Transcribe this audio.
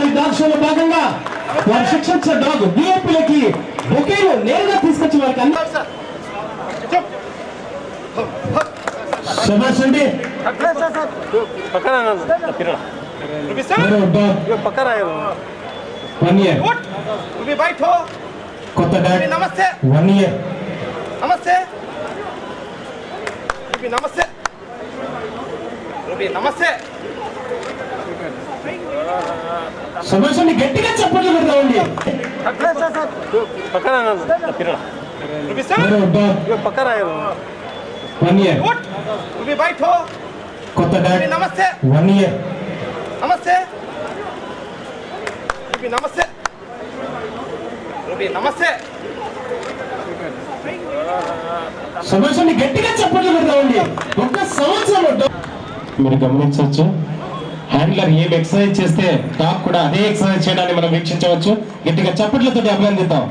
గారి డాగ్ షోలో భాగంగా వారు శిక్షించిన డాగ్ విఐపీలకి బొకేలు నేరుగా తీసుకొచ్చి వారికి అందరూ శబాష్ అండి. వన్ ఇయర్ కొత్త డాగ్ నమస్తే వన్ ఇయర్ నమస్తే సుభాష్ గట్టిగా చెప్పండి పెడతామండి. వన్ ఇయర్ కొత్త డాక్. నమస్తే. వన్ ఇయర్ నమస్తే. నమస్తే. నమస్తే. సుభాష్ గట్టిగా చెప్పండి పెడతామండి. ఒక సంవత్సరం మీరు గమనించవచ్చు. హ్యాండ్లర్ ఏం ఎక్సర్సైజ్ చేస్తే డాగ్ కూడా అదే ఎక్సర్సైజ్ చేయడాన్ని మనం వీక్షించవచ్చు. గట్టిగా చప్పట్లతో అభినందిద్దాం.